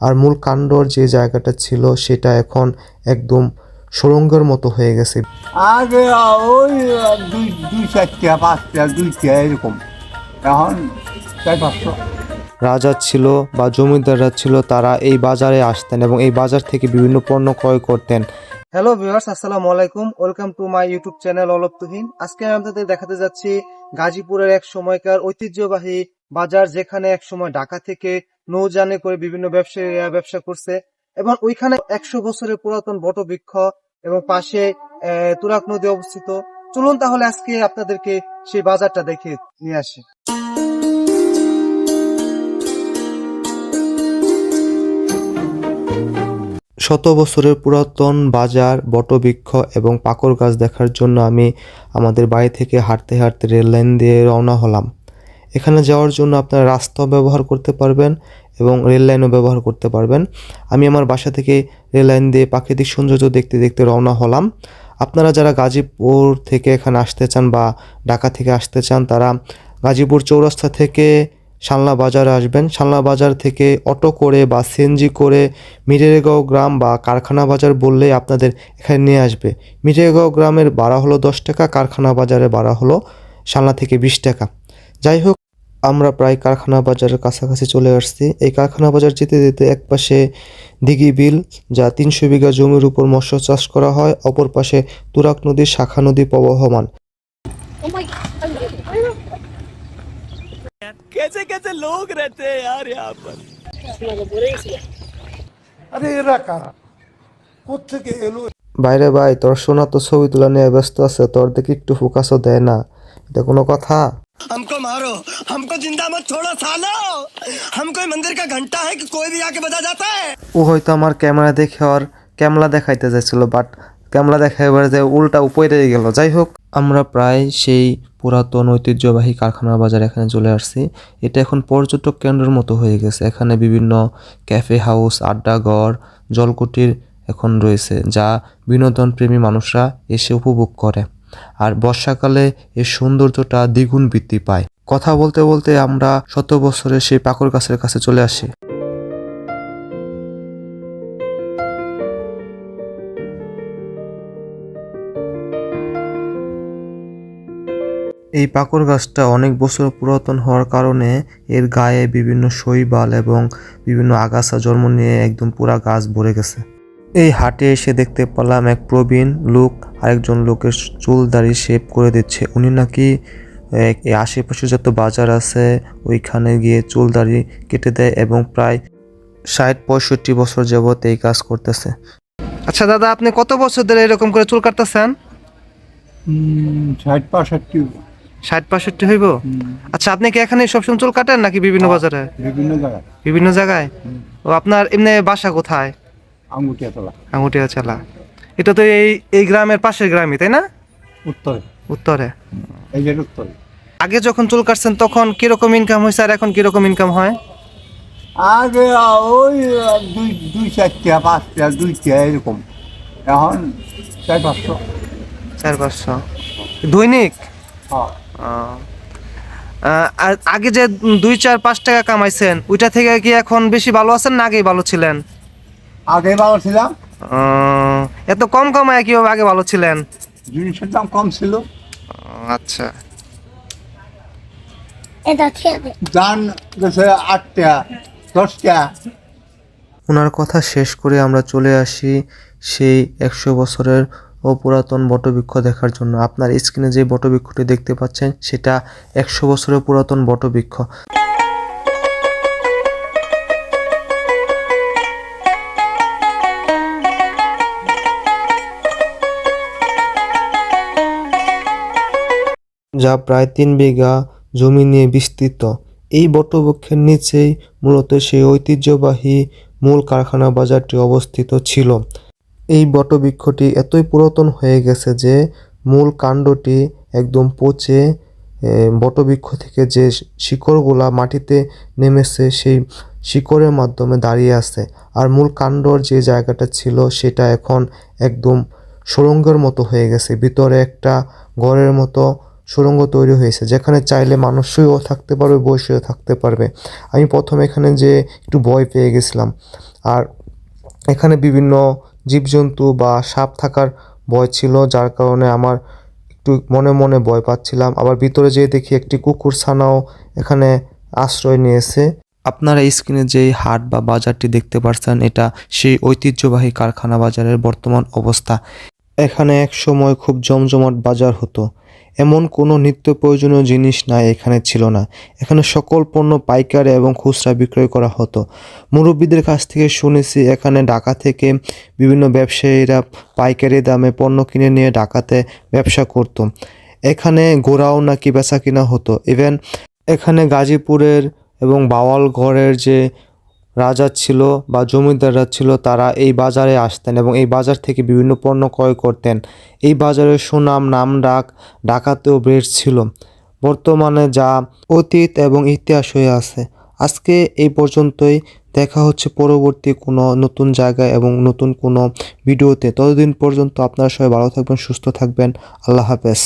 আর মূল কাণ্ডর যে জায়গাটা ছিল সেটা এখন একদম সুড়ঙ্গের মতো হয়ে গেছে। আগে ওই দুই দুই চারটা পাঁচটা দুইটা এরকম। এখন চার পাঁচশো রাজা ছিল বা জমিদাররা ছিল তারা এই বাজারে আসতেন এবং এই বাজার থেকে বিভিন্ন পণ্য ক্রয় করতেন। হ্যালো ভিউয়ার্স আসসালামু আলাইকুম। Welcome to my YouTube channel অলপ তুহিন আজকে আমি আপনাদের দেখাতে যাচ্ছি গাজীপুরের এক সময়কার ঐতিহ্যবাহী বাজার যেখানে এক সময় ঢাকা থেকে নৌযানে করে বিভিন্ন ব্যবসায়ীরা ব্যবসা করছে এবং ওইখানে একশো বছরের পুরাতন বটবৃক্ষ এবং পাশে তুরাক নদী অবস্থিত। চলুন তাহলে আজকে আপনাদেরকে সেই বাজারটা দেখে নিয়ে আসি। শত বছরের পুরাতন বাজার, বটবৃক্ষ এবং পাকর গাছ দেখার জন্য আমি আমাদের বাড়ি থেকে হাঁটতে হাঁটতে রেল লাইন দিয়ে রওনা হলাম। এখানে যাওয়ার জন্য আপনারা রাস্তাও ব্যবহার করতে পারবেন এবং রেল লাইনও ব্যবহার করতে পারবেন। আমি আমার বাসা থেকে রেল লাইন দিয়ে প্রাকৃতিক সৌন্দর্য দেখতে দেখতে রওনা হলাম। আপনারা যারা গাজীপুর থেকে এখানে আসতে চান বা ঢাকা থেকে আসতে চান, তারা গাজীপুর চৌরাস্তা থেকে শালনা বাজারে আসবেন। শালনা বাজার থেকে অটো করে বা সিএনজি করে মিরেরগাঁও গ্রাম বা কারখানা বাজার বললেই আপনাদের এখানে নিয়ে আসবে। মিরেরগাঁও গ্রামের ভাড়া হলো দশ টাকা, কারখানা বাজারে ভাড়া হলো শালনা থেকে বিশ টাকা। যাই হোক আমরা প্রায় কারখানা বাজারের কাছাকাছি চলে আসছি এই কারখানা বাজার যেতে যেতে এক পাশে দিঘি বিল যা তিনশো বিঘা জমির উপর মৎস্য চাষ করা হয় অপর পাশে তুরাক নদীর শাখা নদী প্রবহমান कैसे कैसे लोग रहते हैं यार यहाँ पर আরে এরা কারা কোথেকে এলো বাইরে ভাই তোর সোনা তো ছবি তোলা নিয়ে ব্যস্ত আছে তোর দেখি একটু ফোকাসও দেয় না এটা কোনো কথা हमको मारो हमको जिंदा मत छोड़ो सालो हम कोई मंदिर का घंटा है कि कोई भी आके बजा जाता है ও হয়তো আমার ক্যামেরা দেখে ওর ক্যামলা দেখাইতে যাচ্ছিল বাট ক্যামলা দেখাইবার যে উল্টা উপরে গেল যাই হোক আমরা প্রায় সেই পুরাতন ঐতিহ্যবাহী কারখানা বাজার এখানে চলে আসছি এটা এখন পর্যটক কেন্দ্রের মতো হয়ে গেছে এখানে বিভিন্ন ক্যাফে হাউস আড্ডাঘর জলকুটির এখন রয়েছে যা বিনোদন প্রেমী মানুষরা এসে উপভোগ করে আর বর্ষাকালে এর সৌন্দর্যটা দ্বিগুণ বৃদ্ধি পায়। কথা বলতে বলতে আমরা শত বছরের সেই পাকড় গাছের কাছে চলে আসি। এই পাকড় গাছটা অনেক বছর পুরাতন হওয়ার কারণে এর গায়ে বিভিন্ন শৈবাল এবং বিভিন্ন আগাছা জন্ম নিয়ে একদম পুরা গাছ ভরে গেছে। এই হাটে এসে দেখতে পেলাম এক প্রবীণ লোক আরেকজন লোকের চুল দাড়ি শেপ করে দিচ্ছে। উনি নাকি এই আশেপাশে যত বাজার আছে ওইখানে গিয়ে চুল দাড়ি কেটে দেয় এবং প্রায় ষাট পঁয়ষট্টি বছর যাবত এই কাজ করতেছে। আচ্ছা দাদা আপনি কত বছর ধরে এরকম করে চুল কাটতেছেন? ষাট পঁয়ষট্টি ষাট পঁয়ষট্টি হইব? আচ্ছা আপনি কি এখানে সবসময় চুল কাটেন নাকি বিভিন্ন বাজারে? বিভিন্ন জায়গায়। বিভিন্ন জায়গায়? ও আপনার এমনি বাসা কোথায়? আঙ্গুটিয়া চালা এটা তো এই এই গ্রামের পাশের গ্রামই তাই না? উত্তরে। উত্তরে। এই যে উত্তরে। আগে যখন চুল কাটছেন তখন কীরকম ইনকাম হয়েছে আর এখন কীরকম ইনকাম হয়? আগে ওই দুই দুই চারটা পাঁচটা দুইটা এরকম। এখন চার পাঁচশো। চার পাঁচশো। দৈনিক? হ্যাঁ। আগে যে দুই চার পাঁচ টাকা কামাইছেন ওইটা থেকে কি এখন বেশি ভালো আছেন না আগেই ভালো ছিলেন? আগে ভালো ছিলাম। এত কম কামায় কীভাবে আগে ভালো ছিলেন? জিনিসের দাম কম ছিল। আচ্ছা। দান গেছে আটটা দশটা ওনার কথা শেষ করে আমরা চলে আসি সেই একশো বছরের ও পুরাতন বটবৃক্ষ দেখার জন্য। আপনার স্ক্রিনে যে বটবৃক্ষটি দেখতে পাচ্ছেন সেটা একশো বছরের পুরাতন বটবৃক্ষ। যা প্রায় তিন বিঘা জমি নিয়ে বিস্তৃত। এই বটবৃক্ষের নিচেই মূলত সেই ঐতিহ্যবাহী মূল কারখানা বাজারটি অবস্থিত ছিল। এই বটবৃক্ষটি এতই পুরাতন হয়ে গেছে যে মূল কাণ্ডটি একদম পচে বটবৃক্ষ থেকে যে শিকড়গুলা মাটিতে নেমেছে সেই শিকড়ের মাধ্যমে দাঁড়িয়ে আছে। আর মূল কাণ্ডর যে জায়গাটা ছিল সেটা এখন একদম সুড়ঙ্গের মতো হয়ে গেছে। ভিতরে একটা ঘরের মতো সুড়ঙ্গ তৈরি হয়েছে, যেখানে চাইলে মানুষও থাকতে পারবে বসেও থাকতে পারবে। আমি প্রথম এখানে যে একটু ভয় পেয়ে গেছিলাম। আর এখানে বিভিন্ন জীবজন্তু বা সাপ থাকার ভয় ছিল, যার কারণে আমার একটু মনে মনে ভয় পাচ্ছিলাম। আবার ভিতরে যেয়ে দেখি একটি কুকুর ছানাও এখানে আশ্রয় নিয়েছে। আপনারা স্ক্রিনে যেই হাট বা বাজারটি দেখতে পাচ্ছেন এটা সেই ঐতিহ্যবাহী কারখানা বাজারের বর্তমান অবস্থা। এখানে এক সময় খুব জমজমাট বাজার হতো। এমন কোনো নিত্য প্রয়োজনীয় জিনিস নাই এখানে ছিল না। এখানে সকল পণ্য পাইকারি এবং খুচরা বিক্রয় করা হতো। মুরব্বীদের কাছ থেকে শুনেছি, এখানে ঢাকা থেকে বিভিন্ন ব্যবসায়ীরা পাইকারি দামে পণ্য কিনে নিয়ে ঢাকাতে ব্যবসা করতো। এখানে গোড়াও নাকি বেচা কিনা হতো। ইভেন এখানে গাজীপুরের এবং বাওয়াল ঘরের যে রাজা ছিল বা জমিদাররা ছিল, তারা এই বাজারে আসতেন এবং এই বাজার থেকে বিভিন্ন পণ্য ক্রয় করতেন। এই বাজারের সুনাম, নাম ডাক ঢাকাতেও বেশ ছিল। বর্তমানে যা অতীত এবং ইতিহাস হয়ে আছে। আজকে এই পর্যন্তই। দেখা হচ্ছে পরবর্তী কোনো নতুন জায়গায় এবং নতুন কোনো ভিডিওতে। ততদিন পর্যন্ত আপনারা সবাই ভালো থাকবেন, সুস্থ থাকবেন। আল্লাহ হাফেজ।